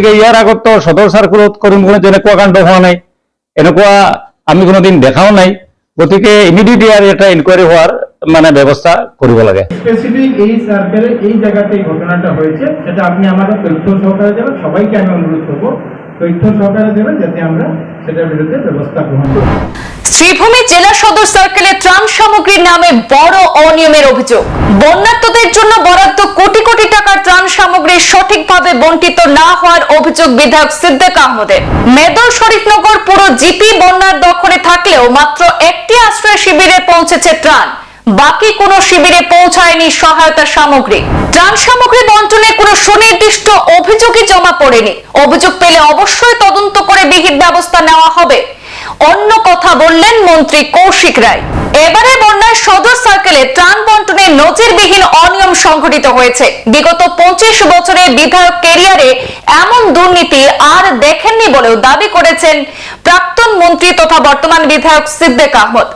গতিকে ইয়াৰ আগত সদৰ চাৰ্কুলত কৰিমগঞ্জত এনেকুৱা কাণ্ড হোৱা নাই, এনেকুৱা আমি কোনোদিন দেখাও নাই, গতিকে ইমিডিয়েট ইয়াৰ এটা ইনকোয়ারি হোৱাৰ মানে ব্যবস্থা কৰিব লাগে। এই সার্কেলে এই জায়গাতে ঘটনাটা হয়েছে সেটা আপনি আমাদের তথ্য সহকারে যাবেন সবাইকে আমি অনুরোধ করব। তথ্য সহকারে দেবেন যাতে আমরা সেটার বিরুদ্ধে ব্যবস্থা গ্রহণ করি। শ্রীভূমি জেলা সদর সার্কেলে ত্রাণ সামগ্রীর নামে বড় অনিয়মের অভিযোগ। বন্যার্তদের জন্য বরাদ্দ কোটি কোটি টাকার ত্রাণ সামগ্রী সঠিকভাবে বন্টিত না হওয়ার অভিযোগ বিধায়ক সিদ্দিক আহমদের। মেদর শরীফনগর পুরো জিপি বন্যার দখলে থাকলেও মাত্র একটি আশ্রয় শিবিরে পৌঁছেছে ত্রাণ। বাকি কোনো শিবিরে পৌঁছায়নি সহায়তা সামগ্রী। ত্রাণ সামগ্রী বন্টনে কোনো সুনির্দিষ্ট অভিযোগই জমা পড়েনি। অভিযোগ পেলে অবশ্যই তদন্ত করে বিহিত ব্যবস্থা নেওয়া হবে। অন্য কথা বললেন মন্ত্রী কৌশিক রায়। এবারে বন্যায় সদর সার্কেলে ত্রাণ বন্টনে নজিরবিহীন অনিয়ম সংঘটিত হয়েছে। বিগত পঁচিশ বছরের বিধায়ক কেরিয়ারে এমন দুর্নীতি আর দেখেননি বলেও দাবি করেছেন প্রাক্তন মন্ত্রী তথা বর্তমান বিধায়ক সিদ্দেক আহমদ।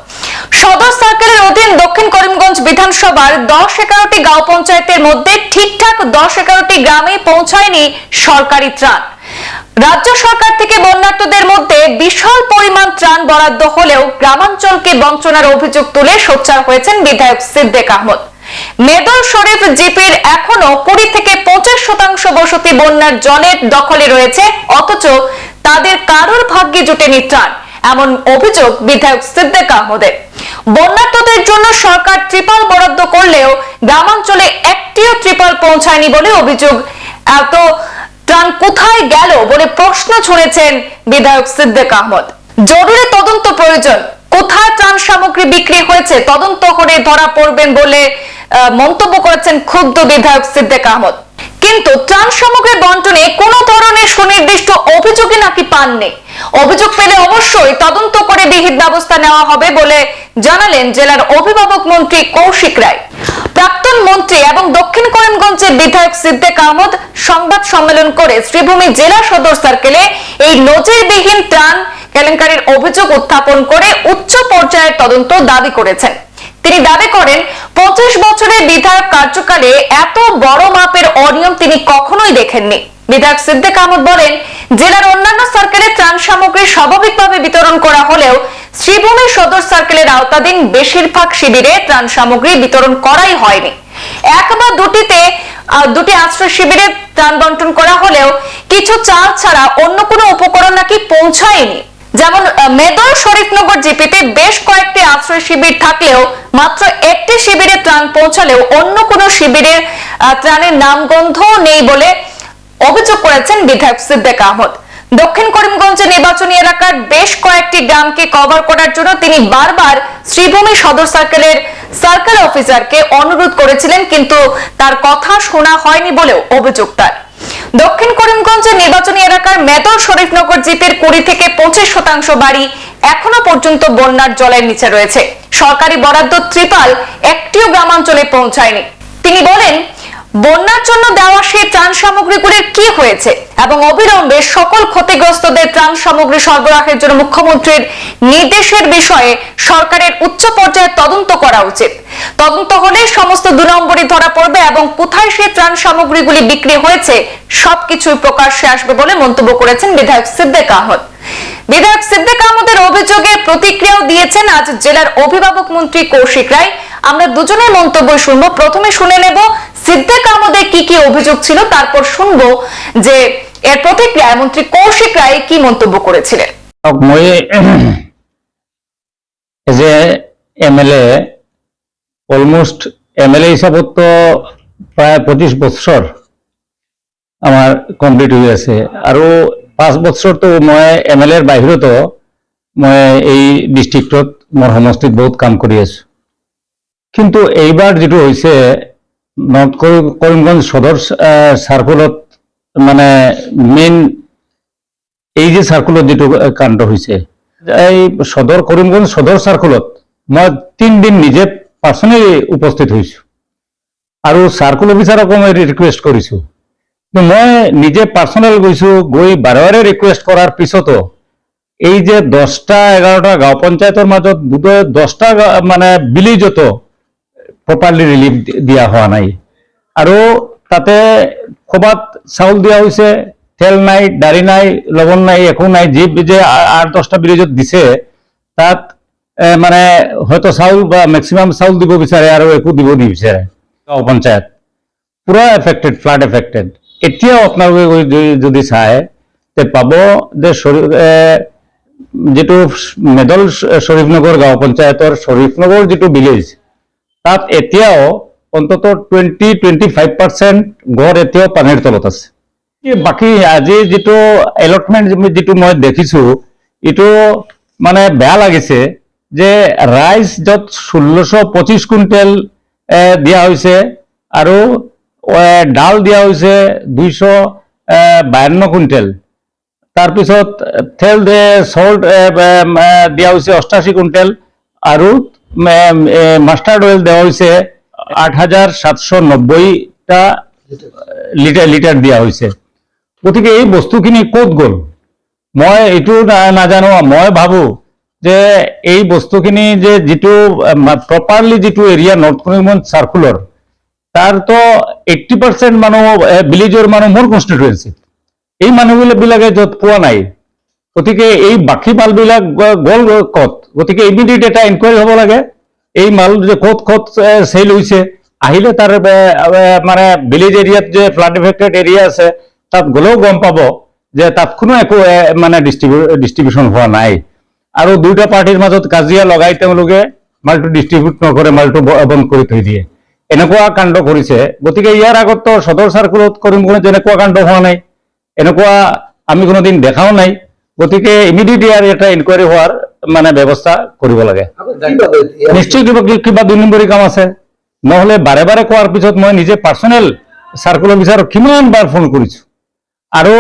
সদর সার্কেলের অধীন দক্ষিণ করিমগঞ্জ বিধানসভার দশ এগারোটি গাঁও পঞ্চায়েতের মধ্যে ঠিকঠাক দশ এগারোটি গ্রামে পৌঁছায়নি সরকারি ত্রাণ। রাজ্য সরকার থেকে বন্যার্তদের মধ্যে বিশাল পরিমাণ ত্রাণ বরাদ্দ হলেও গ্রামাঞ্চলকে বঞ্চনার অভিযোগ তুলে সোচ্চার হয়েছেন বিধায়ক সিদ্দিক আহমদ। মেদল শরীফ জিপির এখনও কুড়ি থেকে পঁচিশ শতাংশ বসতি বন্যার জলের দখলে রয়েছে, অথচ তাদের কারোর ভাগ্যে জুটেনি ত্রাণ। এমন অভিযোগ বিধায়ক সিদ্দিক আহমদের বন্যার্তদের জন্য সরকার ত্রিপাল বরাদ্দ করলেও গ্রামাঞ্চলে একটিও ত্রিপাল পৌঁছায়নি বলে অভিযোগ। এত ত্রাণ কোথায় গেল বলে প্রশ্ন ছুড়েছেন বিধায়ক সিদ্দিক আহমদ জরুরি তদন্ত প্রয়োজন। কোথায় ত্রাণ সামগ্রী বিক্রি হয়েছে? তদন্ত করে ধরা পড়বেন বলে মন্তব্য করেছেন ক্ষুব্ধ বিধায়ক সিদ্দিক আহমদ কিন্তু ত্রাণ সামগ্রী বন্টনে কোনো ধরনের সুনির্দিষ্ট অভিযোগই নাকি পাননি। অভিযোগ পেলে অবশ্যই তদন্ত করে বিহিত ব্যবস্থা নেওয়া হবে বলে জানালেন জেলার অভিভাবক মন্ত্রী কৌশিক রায়। প্রাক্তন মন্ত্রী এবং দক্ষিণ করিমগঞ্জের বিধায়ক সিদ্দিক আহমদ সংবাদ সম্মেলন করে শ্রীভূমি জেলা সদর সার্কেলে এই নজিরবিহীন ত্রাণ কেলেঙ্কারির অভিযোগ উত্থাপন করে উচ্চ পর্যায়ের তদন্ত দাবি করেছেন। তিনি দাবি করেন পঁচিশ বছরের বিধায়ক কার্যকালে এত বড় মাপের অনিয়ম তিনি কখনোই দেখেননি। বিধায়ক সিদ্দিক আহমদ বলেন, জেলার অন্যান্য সার্কেলে ত্রাণ সামগ্রী স্বাভাবিকভাবে বিতরণ করা হলেও শ্রীভূমি সদর সার্কেলের আওতাধীন বেশিরভাগ শিবিরে ত্রাণ সামগ্রী বিতরণ করাই হয়নি। এক বা দুটিতে দুটি আশ্রয় শিবিরে ত্রাণ বন্টন করা হলেও কিছু চাল ছাড়া অন্য কোনো উপকরণ নাকি পৌঁছায়নি। যেমন মেদর শরীফনগর জিপিতে বেশ কয়েকটি আশ্রয় শিবির থাকলেও মাত্র একটি শিবিরে ত্রাণ পৌঁছালেও অন্য কোনো শিবিরের ত্রাণের নামগন্ধ নেই বলে অভিযোগ করেছেন বিধায়ক সিদ্দিক আহমদ। দক্ষিণ করিমগঞ্জের নির্বাচনী এলাকার বেশ কয়েকটি গ্রামকে কভার করার জন্য তিনি বারবার শ্রীভূমি সদর সার্কেলের, সার্কেল অফিসারকে অনুরোধ করেছিলেন, কিন্তু তার কথা শোনা হয়নি বলেও অভিযোগ তার। দক্ষিণ করিমগঞ্জের নির্বাচনী এলাকার মেদর শরীফনগর জিপির কুড়ি থেকে পঁচিশ শতাংশ বাড়ি এখনও পর্যন্ত বন্যার জলের নিচে রয়েছে। সরকারি বরাদ্দ ত্রিপাল একটিও গ্রামাঞ্চলে পৌঁছায়নি। তিনি বলেন, বন্যার জন্য দেওয়া সেই ত্রাণ সামগ্রীগুলির কি হয়েছে এবং অবিলম্বে সকল ক্ষতিগ্রস্তদের ত্রাণ সামগ্রী সরবরাহের জন্য মুখ্যমন্ত্রীর নির্দেশের বিষয়ে সরকারের উচ্চ পর্যায়ে তদন্ত করা উচিত। তদন্ত হলে সমস্ত দু নম্বরই ধরা পড়বে এবং কোথায় সেই ত্রাণ সামগ্রীগুলি বিক্রি হয়েছে, সবকিছুই প্রকাশ্যে আসবে বলে মন্তব্য করেছেন বিধায়ক সিদ্দিক আহমদ। বিধায়ক সিদ্দিক আহমদের অভিযোগে প্রতিক্রিয়াও দিয়েছেন আজ জেলার অভিভাবক মন্ত্রী কৌশিক রায়। আমরা দুজনের মন্তব্য শুনব। প্রথমে শুনে নেব সিদ্দিক আহমদের কি কি অভিযোগ ছিল, তারপর শুনব যে এর প্রতিক্রিয়ায় মন্ত্রী কৌশিক রায় কি মন্তব্য করেছিলেন। যে as a M L A almost M L A হিচাপততো প্ৰায় পঁচিছ বছৰ আমাৰ কমপ্লিট হৈ আছে। আৰু পাঁচ বছৰতো মই এম এল এৰ বাহিৰতো মই এই ডিষ্ট্ৰিক্টত মোৰ সমষ্টিত বহুত কাম কৰি আছো। কিন্তু এইবাৰ যিটো হৈছে নৰ্থ কৰি- কৰিমগঞ্জ সদৰ চাৰ্কুলত মানে মেইন এই যে চাৰ্কুলত যিটো কাণ্ড হৈছে, এই সদৰ কৰিমগঞ্জ সদৰ চাৰ্কুলত মই তিনিদিন নিজে পাৰ্চনেলি উপস্থিত হৈছো আৰু চাৰ্কুল অফিচাৰকো মই ৰিকুৱেষ্ট কৰিছো। মই নিজে পাৰ্চনেল গৈছো, গৈ বাৰে বাৰে ৰিকুৱেষ্ট কৰাৰ পিছতো এই যে দহটা এঘাৰটা গাঁও পঞ্চায়তৰ মাজত বোধহয় দহটা গা- মানে ভিলেজতো প্ৰপাৰলি ৰিলিফ দিয়া হোৱা নাই। আৰু তাতে ক'ৰবাত চাউল দিয়া হৈছে, তেল নাই, দাড়ি নাই, লবণ নাই, একো নাই, যি যে আঠ দহটা ব্রিজত দিছে, তাত মানে হয়তো চাউল বা মেক্সিমাম চাউল দিব বিচাৰে আৰু একো দিব নিবিচাৰে গাঁও পঞ্চায়ত। পুৰা এফেক্টেড ফ্লাড এফেক্টেড এতিয়াও আপোনালোকে যদি- চায়, তে পাব যে যিটো মেদল শ্বৰীফনগৰ গাঁও পঞ্চায়তৰ শ্বৰীফনগৰ যিটো ভিলেজ তাত এতিয়াও অন্তত টুৱেণ্টি টুৱেণ্টি ফাইভ পাৰ্চেণ্ট গড় এতিয়াও পানীৰ তলত আছে। বাকী আজি যিটো এলটমেণ্ট যিটো মই দেখিছো, এইটো মানে বেয়া লাগিছে। যে ৰাইজ য'ত ষোল্লশ পঁচিছ কুইণ্টেল এ, দিয়া হৈছে আৰু ডাল দিয়া হৈছে দুইশ বায়ান্ন কুইণ্টেল তাৰপিছত তেল চল্ট দিয়া হৈছে অষ্টাশী কুইণ্টেল আৰু মাষ্টাৰ্ড অইল দিয়া হৈছে আঠ হাজাৰ সাতশ নব্বৈটা লিটাৰ লিটাৰ দিয়া হৈছে গতিকে এই বস্তুখিনি ক'ত গ'ল? মই এইটো নাজানো মই ভাবো যে এই বস্তুখিনি যে যিটো প্ৰপাৰলি যিটো এৰিয়া নৰ্থ কৰিমগঞ্জ চাৰ্কুলৰ তাৰতো এইট্টি পাৰ্চেণ্ট মানুহ ভিলেজৰ মানুহ মোৰ কনষ্টিটুৱেঞ্চি এই মানুহবিলাকে য'ত পোৱা নাই। গতিকে এই বাকী মালবিলাক গ'ল ক'ত? গতিকে ইমিডিয়েট এটা ইনকুৱাৰী হ'ব লাগে। এই মাল যে ক'ত ক'ত চেল হৈছে, আহিলে তাৰ মানে ভিলেজ এৰিয়াত যে ফ্লাড এফেক্টেড এৰিয়া আছে, তাত গ'লেও গম পাব যে তাত কোনো একো মানে ডিষ্ট্ৰিবিউশ্যন হোৱা নাই। আৰু দুয়োটা পাৰ্টিৰ মাজত কাজিয়া লগাই তেওঁলোকে মালটো ডিষ্ট্ৰিবিউট নকৰে, মালটো বন্ধ কৰি থৈ দিয়ে। এনেকুৱা কাণ্ড কৰিছে গতিকে ইয়াৰ আগতো সদৰ চাৰ্কুলত কৰিমগঞ্জত এনেকুৱা কাণ্ড হোৱা নাই। এনেকুৱা আমি কোনোদিন দেখাও নাই। গতিকে ইমিডিয়েট ইয়াৰ এটা ইনকুৱাৰী হোৱাৰ মানে ব্যৱস্থা কৰিব লাগে। নিশ্চয় কিবা কিবা দুই নম্বৰী কাম আছে। নহলে বাৰে বাৰে কোৱাৰ পিছত মই নিজে পাৰ্চনেল চাৰ্কুল কিমান বাৰ ফোন কৰিছো। আৰু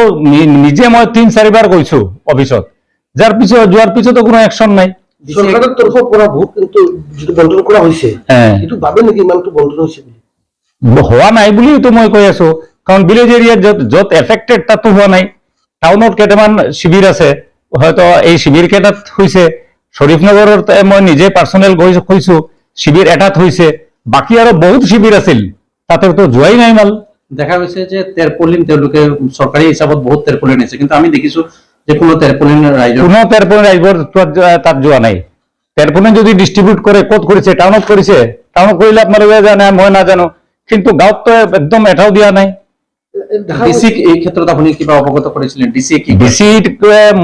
নিজে মই তিন, চাৰিবাৰ গৈছো অফিচত যাৰ পিছত যোৱাৰ পিছতো কোনো একশ্যন নাই। চৰকাৰৰ তৰফৰ পৰা বহুত কিন্তু বণ্টন কৰা হৈছে এ, সেইটো ভাবে নেকি ইমানটো বুলি হোৱা নাই বুলিতো মই কৈ আছো। কাৰণ ভিলেজ এৰিয়াত য'ত য'ত এফেক্টেড তাতো হোৱা নাই। টাউনত কেইটামান শিবিৰ আছে। হয়তো এই শিবিৰ কেইটাত হৈছে। শ্বৰীফনগৰত মই নিজে পাৰ্চনেল গৈ কৈছো শিবিৰ এটাত হৈছে। বাকী আৰু বহুত শিবিৰ আছিল। তাতেতো যোৱাই নাই মাল। দেখা গৈছে যে তেৰপলিন তেওঁলোকে চৰকাৰী হিচাপত বহুত তেৰপলিন আছে কিন্তু আমি দেখিছো যে কোনো কোনো নাই। যদি ক'ত জানে মই কিন্তু গাঁৱততো একদম এটাও দিয়া নাই। দেখা এই ক্ষেত্ৰত আপুনি কিবা অৱগত কৰিছিলে? ডিচিয়ে কি কৈছে?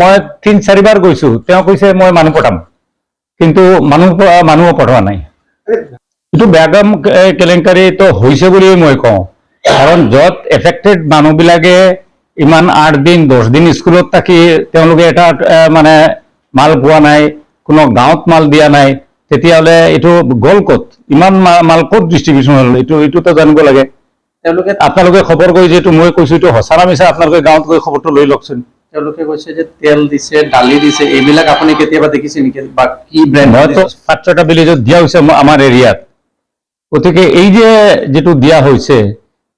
মই তিন চাৰিবাৰ গৈছো। তেওঁ কৈছে মই মানুহ পঠাম। কিন্তু মানুহ মানুহ পঠোৱা নাই। এইটো বেয়া কাম এ, কেলেংকাৰীটো হৈছে বুলিয়ে মই কওঁ। কাৰণ য'ত এফেক্টেড মানুহবিলাকে ইমান আঠ দিন দহ দিন স্কুলত থাকি তেওঁলোকে এটা মানে মাল পোৱা নাই কোনো গাঁৱত মাল দিয়া নাই তেতিয়াহ'লে এইটো গ'ল ক'ত? ইমান মাল ক'ত ডিষ্ট্ৰিবিউশ্যন হ'ল? এইটো এইটোতো জানিব লাগে। তেওঁলোকে আপোনালোকে খবৰ কৰি যিহেতু মই কৈছো এইটো সঁচা না মিছা? আপোনালোকে গাঁৱত গৈ খবৰটো লৈ লওকচোন। তেওঁলোকে কৈছে যে তেল দিছে দালি দিছে এইবিলাক আপুনি কেতিয়াবা দেখিছে নেকি? বা কি ব্ৰেণ্ড পাঁচ ছটা ভিলেজত দিয়া হৈছে আমাৰ এৰিয়াত গতিকে এই যে যিটো দিয়া হৈছে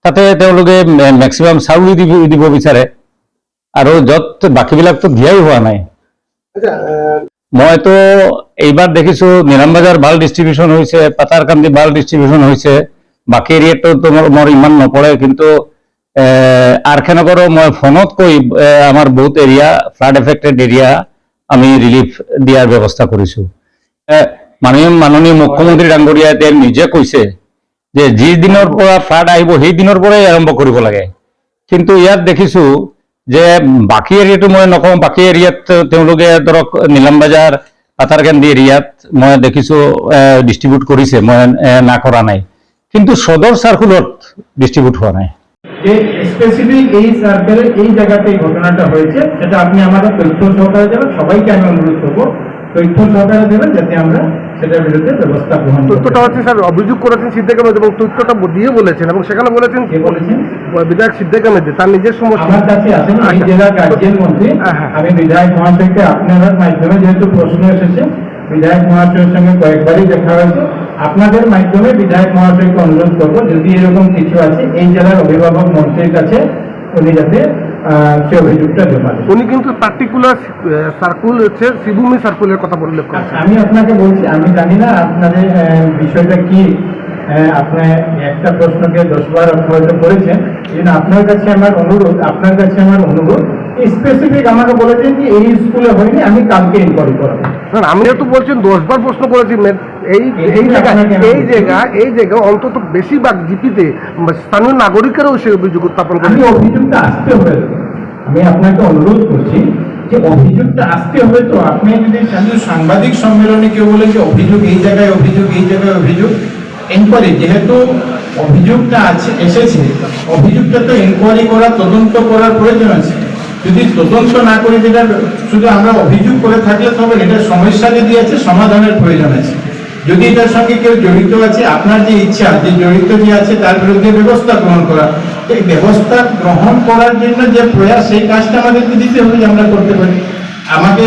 তাতে তেওঁলোকে মেক্সিমাম চাউল দিব দিব বিচাৰে। আৰু য'ত বাকীবিলাকতো দিয়াই হোৱা নাই। আচ্ছা মইতো এইবাৰ দেখিছো নিৰামবাজাৰ ভালো ডিষ্ট্ৰিবিউশ্যন হৈছে পাতাৰকান্দি ভালো ডিষ্ট্ৰিবিউশ্যন হৈছে। বাকী এৰিয়াতো তোমাৰ মোৰ ইমান নপৰে কিন্তু আৰখেনগৰো মই ফোনত কৈ আমাৰ বহুত এৰিয়া ফ্লাড এফেক্টেড এৰিয়া আমি ৰিলিফ দিয়াৰ ব্যৱস্থা কৰিছো। মাননীয় মাননীয় মুখ্যমন্ত্ৰী ডাঙৰীয়াই তেওঁ নিজে কৈছে যে যি দিনৰ পৰা ফ্লাড আহিব, সেই দিনৰ পৰাই আৰম্ভ কৰিব লাগে। কিন্তু ইয়াত দেখিছো যে বাকী এৰিয়াটো মই নকওঁ, বাকী এৰিয়াত তেওঁলোকে ধৰক নিলাম বজাৰ পাথাৰকান্দি এৰিয়াত মই দেখিছো ডিষ্ট্ৰিবিউট কৰিছে, মই না কৰা নাই। কিন্তু সদৰ চাৰ্কুলত ডিষ্ট্ৰিবিউট হোৱা নাই। এই জায়গাতে ঘটনাটা হয়েছে, সেটা আপনি আমাদের তথ্য সহকারে দেবেন সবাইকে আমি অনুরোধ করব। তথ্য সহকারে দেবেন যাতে আমরা সেটার বিরুদ্ধে ব্যবস্থা গ্রহণ তথ্যটা হচ্ছে স্যার অভিযোগ করেছেন সিদ্দিক আহমেদ এবং তথ্যটা দিয়ে বলেছেন এবং সেখানে বলেছেন কে বলেছেন? বিধায়ক সিদ্দিক আহমেদ তার নিজের সমস্যা আমার কাছে আছেন গার্জিয়ান মন্ত্রী। হ্যাঁ, হ্যাঁ। আমি বিধায়ক মহাশয়কে আপনার মাধ্যমে যেহেতু প্রশ্ন এসেছে বিধায়ক মহাশয়ের সঙ্গে কয়েকবারই দেখা হয়েছে। আপনাদের মাধ্যমে বিধায়ক মহাশয়কে অনুরোধ করব যদি এরকম কিছু আছে এই জেলার অভিভাবক মন্ত্রীর কাছে উনি যাতে সে অভিযোগটা জমা উনি কিন্তু পার্টিকুলার সার্কুল হচ্ছে শিবভূমি সার্কুলের কথা উল্লেখ করেছেন। আমি আপনাকে বলছি আমি জানি না আপনাদের বিষয়টা কি আপনি একটা প্রশ্নকে দশবার হয়তো করেছেন। এই আপনার কাছে আমার অনুরোধ আপনার কাছে আমার অনুরোধ স্পেসিফিক আমাকে বলেছেন যে এই স্কুলে হয়নি আমি কালকে ইনকোয়ারি করাবো না, না, আমি যেহেতু বলছেন দশবার প্রশ্ন করেছি এই এই জায়গা এই। জায়গা এই জায়গা অন্তত বেশিরভাগ জিপিতে স্থানীয় নাগরিকেরাও সে অভিযোগ উত্থাপন করে আমি অভিযোগটা আসতে হবে। আমি আপনাকে অনুরোধ করছি যে অভিযোগটা আসতে হবে তো আপনি যদি শুধু সাংবাদিক সম্মেলনে কেউ বলে যে অভিযোগ এই জায়গায় অভিযোগ এই জায়গায় অভিযোগ এনকোয়ারি যেহেতু অভিযোগটা আছে এসেছে অভিযোগটা তো এনকোয়ারি করা তদন্ত করার প্রয়োজন আছে যদি তদন্ত না করে যেটা শুধু আমরা অভিযোগ করে থাকলে তবে এটা সমস্যা যদি আছে, সমাধানের প্রয়োজন আছে। যদি এটার সঙ্গে কেউ জড়িত আছে, আপনার যে ইচ্ছা, যে জড়িত যে আছে, তার বিরুদ্ধে ব্যবস্থা গ্রহণ করা। এই ব্যবস্থা গ্রহণ করার জন্য যে প্রয়াস, সেই কাজটা আমাদেরকে দিতে হবে যে আমরা করতে পারি। আমাকে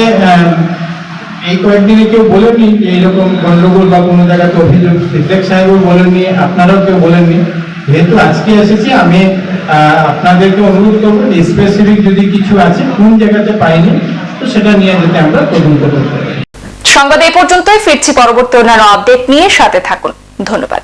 এই কয়েকদিনে কেউ বলেননি যে এইরকম গন্ডগোল বা কোনো জায়গাতে অভিযোগ, সিদ্দেক সাহেবও বলেননি, আপনারাও কেউ বলেননি। যেহেতু আজকে এসেছি, আমি আপনাদেরকে অনুরোধ করব স্পেসিফিক যদি কিছু আছে, কোন জায়গাতে পাইনি, তো সেটা নিয়ে যেতে আমরা তদন্ত করতে সংবাদ এই পর্যন্তই, ফিরছি পরবর্তী অন্যান্য আপডেট নিয়ে, সাথে থাকুন। ধন্যবাদ।